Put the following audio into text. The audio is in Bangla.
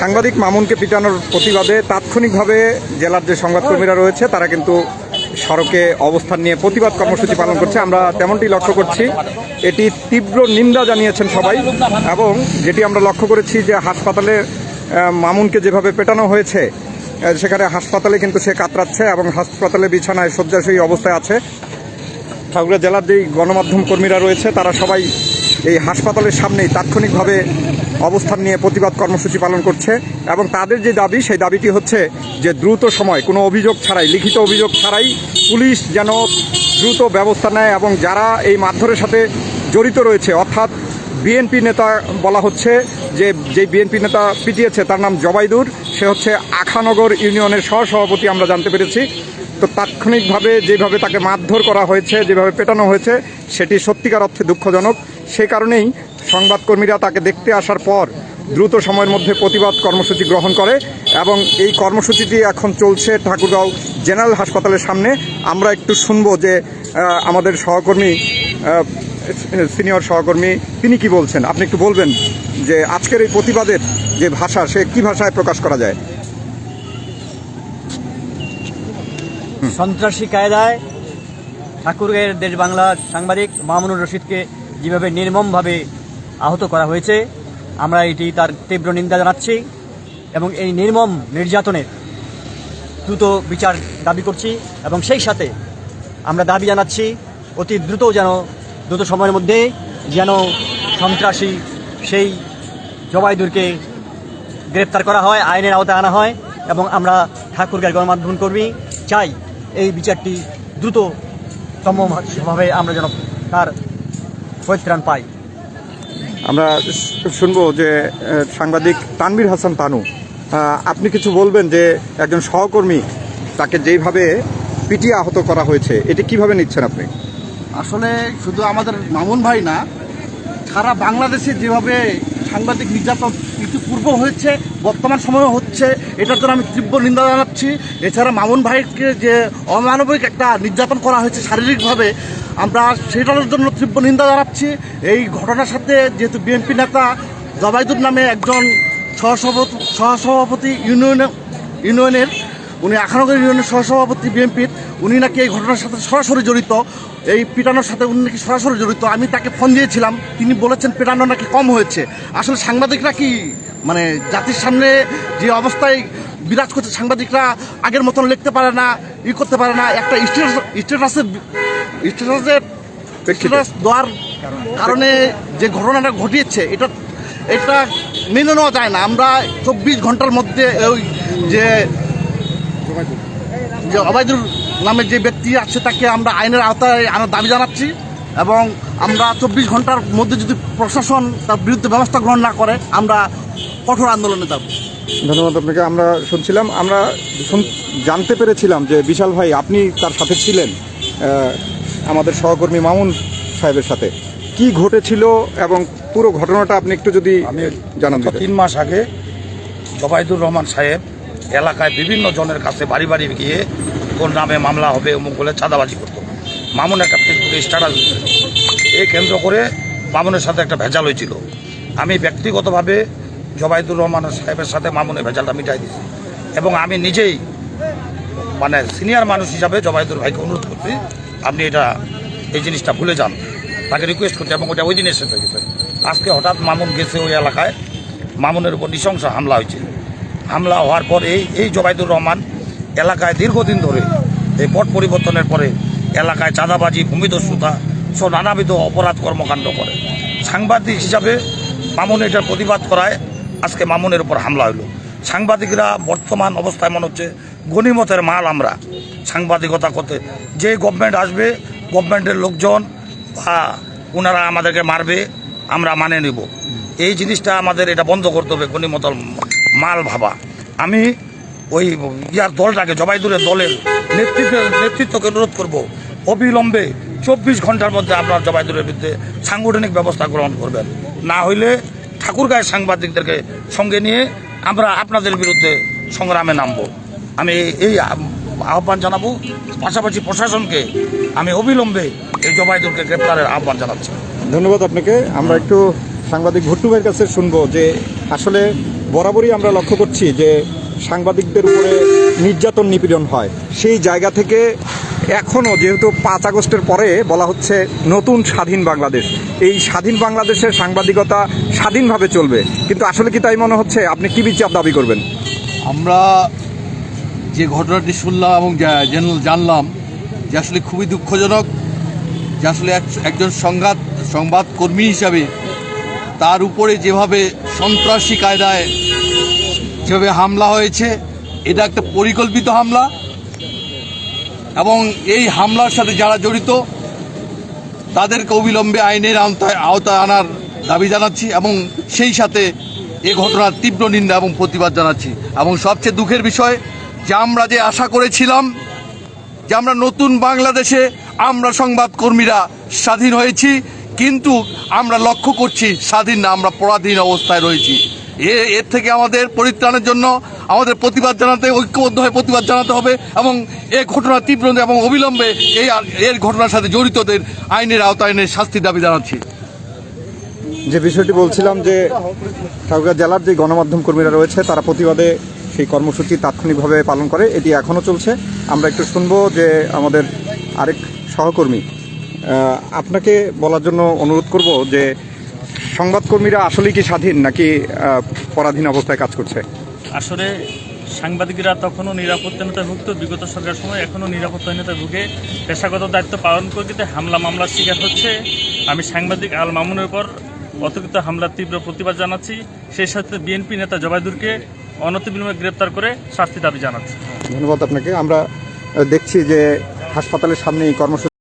সাংবাদিক মামুনকে পিটানোর প্রতিবাদে তাৎক্ষণিকভাবে জেলার যে সংবাদকর্মীরা রয়েছে, তারা কিন্তু সড়কে অবস্থান নিয়ে প্রতিবাদ কর্মসূচি পালন করছে। আমরা তেমনটি লক্ষ্য করছি, এটি তীব্র নিন্দা জানিয়েছেন সবাই এবং যেটি আমরা লক্ষ্য করেছি যে হাসপাতালে মামুনকে যেভাবে পেটানো হয়েছে সেখানে হাসপাতালে কিন্তু সে কাতরাচ্ছে এবং হাসপাতালে বিছানায় শয্যাশয়ী অবস্থায় আছে। ঠাকুরা জেলার যেই গণমাধ্যম কর্মীরা রয়েছে, তারা সবাই এই হাসপাতালের সামনেই তাৎক্ষণিকভাবে অবস্থান নিয়ে প্রতিবাদ কর্মসূচি পালন করছে এবং তাদের যে দাবি, সেই দাবিটি হচ্ছে যে দ্রুত সময়, কোনো অভিযোগ ছাড়াই, লিখিত অভিযোগ ছাড়াই পুলিশ যেন দ্রুত ব্যবস্থা নেয় এবং যারা এই মারধরের সাথে জড়িত রয়েছে, অর্থাৎ বিএনপি নেতা বলা হচ্ছে যে যে বিএনপি নেতা পিটিয়েছে, তার নাম জবাইদুর, সে হচ্ছে আখানগর ইউনিয়নের সহসভাপতি আমরা জানতে পেরেছি। তো তাৎক্ষণিকভাবে যেভাবে তাকে মারধর করা হয়েছে, যেভাবে পেটানো হয়েছে, সেটি সত্যিকার অর্থে দুঃখজনক। সে কারণেই সংবাদকর্মীরা তাকে দেখতে আসার পর দ্রুত সময়ের মধ্যে প্রতিবাদ কর্মসূচি গ্রহণ করে এবং এই কর্মসূচিটি এখন চলছে ঠাকুরগাঁও জেনারেল হাসপাতালের সামনে। আমরা একটু শুনব যে আমাদের সহকর্মী সিনিয়র সহকর্মী, তিনি কি বলছেন? আপনি একটু বলবেন যে আজকের এই প্রতিবাদের যে ভাষা, সে কি ভাষায় প্রকাশ করা যায়? সন্ত্রাসী কায়দায় ঠাকুরের দেশ বাংলার সাংবাদিক মামুনুর রশিদকে যেভাবে নির্মমভাবে আহত করা হয়েছে, আমরা এটি তার তীব্র নিন্দা জানাচ্ছি এবং এই নির্মম নির্যাতনের দ্রুত বিচার দাবি করছি এবং সেই সাথে আমরা দাবি জানাচ্ছি, অতি দ্রুত যেন, দ্রুত সময়ের মধ্যে যেন সন্ত্রাসী সেই জবাইদুরকে গ্রেপ্তার করা হয়, আইনের আওতায় আনা হয় এবং আমরা ঠাকুরগাঁর গণমাধ্যম কর্মী চাই এই বিচারটি দ্রুততমভাবে আমরা যেন তার পরিত্রাণ পাই। আমরা শুনব যে সাংবাদিক তানভীর হাসান তানু আপনি কিছু বলবেন যে একজন সহকর্মী তাকে যেইভাবে পিটিয়ে আহত করা হয়েছে এটি কীভাবে নিচ্ছেন আপনি? আসলে শুধু আমাদের মামুন ভাই না সারা বাংলাদেশে যেভাবে সাংবাদিক নির্যাতন ইতিপূর্ব হয়েছে, বর্তমান সময়ে হচ্ছে, এটার জন্য আমি তীব্র নিন্দা জানাচ্ছি। এছাড়া মামুন ভাইকে যে অমানবিক একটা নির্যাতন করা হয়েছে শারীরিকভাবে, আমরা সেটার জন্য তীব্র নিন্দা জানাচ্ছি। এই ঘটনার সাথে যেহেতু বিএনপি নেতা জবাইদুর নামে একজন সহসভাপতি সহসভাপতি ইউনিয়ন ইউনিয়নের উনি আখানগর ইউনিয়নের সহসভাপতি বিএনপির উনি নাকি এই ঘটনার সাথে সরাসরি জড়িত। এই পিটানোর সাথে উনি নাকি সরাসরি জড়িত। আমি তাকে ফোন দিয়েছিলাম তিনি বলেছেন পিটানো নাকি কম হয়েছে। আসলে সাংবাদিকরা কি মানে জাতির সামনে যে অবস্থায় বিরাজ করছে সাংবাদিকরা আগের মতন লিখতে পারে না ই করতে পারে না একটা স্ট্যাটাস স্ট্যাটাসের স্ট্যাটাসের স্ট্যাটাস দেওয়ার কারণে যে ঘটনাটা ঘটিয়েছে এটা এটা মেনে নেওয়া যায় না। আমরা চব্বিশ ঘণ্টার মধ্যে ওই যে যে অবায়দুল নামের যে ব্যক্তি আছে তাকে আমরা আইনের আওতায় আনার দাবি জানাচ্ছি এবং আমরা চব্বিশ ঘণ্টার মধ্যে যদি প্রশাসন তার বিরুদ্ধে ব্যবস্থা গ্রহণ না করে আমরা কঠোর আন্দোলনে যাব। ধন্যবাদ আপনাকে। আমরা শুনছিলাম আমরা শুন- জানতে পেরেছিলাম যে বিশাল ভাই আপনি তার সাথে ছিলেন আমাদের সহকর্মী মামুন সাহেবের সাথে। কি ঘটেছিল এবং পুরো ঘটনাটা আপনি একটু যদি আমি জানান গত তিন মাস আগে জবাইদুর রহমান সাহেব এলাকায় বিভিন্ন জনের কাছে বাড়ি বাড়ি গিয়ে কোন নামে মামলা হবে, অমুক বলে চাঁদাবাজি করতো। মামুন একটা ফেসবুকে স্ট্যাটাস দিয়েছিল এই কেন্দ্র করে মামুনের সাথে একটা ভেজাল হয়েছিল। আমি ব্যক্তিগতভাবে জবাইদুর রহমান সাহেবের সাথে মামুনের ভেজালটা মিটাই দিয়েছি। এবং আমি নিজেই মানে সিনিয়র মানুষ হিসাবে জবাইদুর ভাইকে অনুরোধ করছি, আপনি এটা, এই জিনিসটা ভুলে যান। তাকে রিকোয়েস্ট করছি এবং ওটা ওই দিনে হয়ে গেছে। আজকে হঠাৎ মামুন গেছে ওই এলাকায়, মামুনের উপর নৃশংস হামলা হয়েছে। হামলা হওয়ার পর এই এই জবাইদুর রহমান এলাকায় দীর্ঘদিন ধরে এই পট পরিবর্তনের পরে এলাকায় চাঁদাবাজি ভূমিদস্যুতা সব নানাবিধ অপরাধ কর্মকাণ্ড করে। সাংবাদিক হিসাবে মামুন এটার প্রতিবাদ করায় আজকে মামুনের উপর হামলা হলো সাংবাদিকরা বর্তমান অবস্থায় মনে হচ্ছে গণিমতের মাল আমরা। সাংবাদিকতা করতে যে গভর্নমেন্ট আসবে গভর্নমেন্টের লোকজন বা ওনারা আমাদেরকে মারবে, আমরা মানে নেব। এই জিনিসটা আমাদের এটা বন্ধ করতে হবে গণিমতল মাল ভাবা। আমি ওই ইয়ার দলটাকে জবাইদুরের দলের নেতৃত্ব, নেতৃত্বকে অনুরোধ করব। অবিলম্বে চব্বিশ ঘণ্টার মধ্যে আপনার জবাইদুরের বিরুদ্ধে সাংগঠনিক ব্যবস্থা গ্রহণ করবেন। না হইলে ঠাকুরগাঁয়ের সাংবাদিকদেরকে সঙ্গে নিয়ে আমরা আপনাদের বিরুদ্ধে সংগ্রামে নামব। আমি এই আহ্বান জানাব। পাশাপাশি প্রশাসনকে আমি অবিলম্বে এই জবাইদুরকে গ্রেপ্তারের আহ্বান জানাচ্ছি। ধন্যবাদ আপনাকে। আমরা একটু সাংবাদিক ভুট্টু ভাইয়ের কাছে শুনব যে আসলে বরাবরই আমরা লক্ষ্য করছি যে সাংবাদিকদের উপরে নির্যাতন নিপীড়ন হয়। সেই জায়গা থেকে এখনও যেহেতু পাঁচ আগস্টের পরে বলা হচ্ছে নতুন স্বাধীন বাংলাদেশ, এই স্বাধীন বাংলাদেশের সাংবাদিকতা স্বাধীনভাবে চলবে। কিন্তু আসলে কি তাই মনে হচ্ছে? আপনি কি বিচার দাবি করবেন? আমরা যে ঘটনাটি শুনলাম এবং জানলাম যে আসলে খুবই দুঃখজনক যে আসলে এক- একজন সংবাদ সংবাদকর্মী হিসাবে তার উপরে যেভাবে সন্ত্রাসী কায়দায় যেভাবে হামলা হয়েছে, এটা একটা পরিকল্পিত হামলা। এবং এই হামলার সাথে যারা জড়িত, তাদেরকে অবিলম্বে আইনের আওতায় আওতায় আনার দাবি জানাচ্ছি এবং সেই সাথে এ ঘটনার তীব্র নিন্দা এবং প্রতিবাদ জানাচ্ছি। এবং সবচেয়ে দুঃখের বিষয়, যে আমরা যে আশা করেছিলাম যে আমরা নতুন বাংলাদেশে আমরা সংবাদকর্মীরা স্বাধীন হয়েছি, কিন্তু আমরা লক্ষ্য করছি স্বাধীন না, আমরা পরাধীন অবস্থায় রয়েছি। এর থেকে আমাদের পরিত্রাণের জন্য আমাদের প্রতিবাদ জানাতে, ঐক্যবদ্ধ হয়ে প্রতিবাদ জানাতে হবে এবং এ ঘটনা তীব্র এবং অবিলম্বে এই এর ঘটনার সাথে জড়িতদের আইনের আওতায় এনে শাস্তির দাবি জানাচ্ছি। যে বিষয়টি বলছিলাম যে ঠাকুরগাঁ জেলার যে গণমাধ্যম কর্মীরা রয়েছে, তারা প্রতিবাদে সেই কর্মসূচি তাৎক্ষণিকভাবে পালন করে। এটি এখনও চলছে। আমরা একটু শুনব যে আমাদের আরেক সহকর্মী আপনাকে বলার জন্য অনুরোধ করব যে সংবাদকর্মীরা আসলেই কি স্বাধীন নাকি পরাধীন অবস্থায় কাজ করছে? আসলে সাংবাদিকরা তখনও নিরাপত্তাহীনতায় ভুগত। বিগত সরকার সময় এখনও নিরাপত্তাহীনতায় ভুগে। পেশাগত দায়িত্ব পালন করতে হামলা মামলার শিকার হচ্ছে। আমি সাংবাদিক আল মামুনের উপর অতর্কিত হামলার তীব্র প্রতিবাদ জানাচ্ছি। সেই সাথে বিএনপি নেতা জবাইদুরকে অনতিবিলম্বে গ্রেপ্তার করে শাস্তি দাবি জানাচ্ছি। ধন্যবাদ আপনাকে। আমরা দেখছি যে হাসপাতালের সামনে এই কর্মসূচি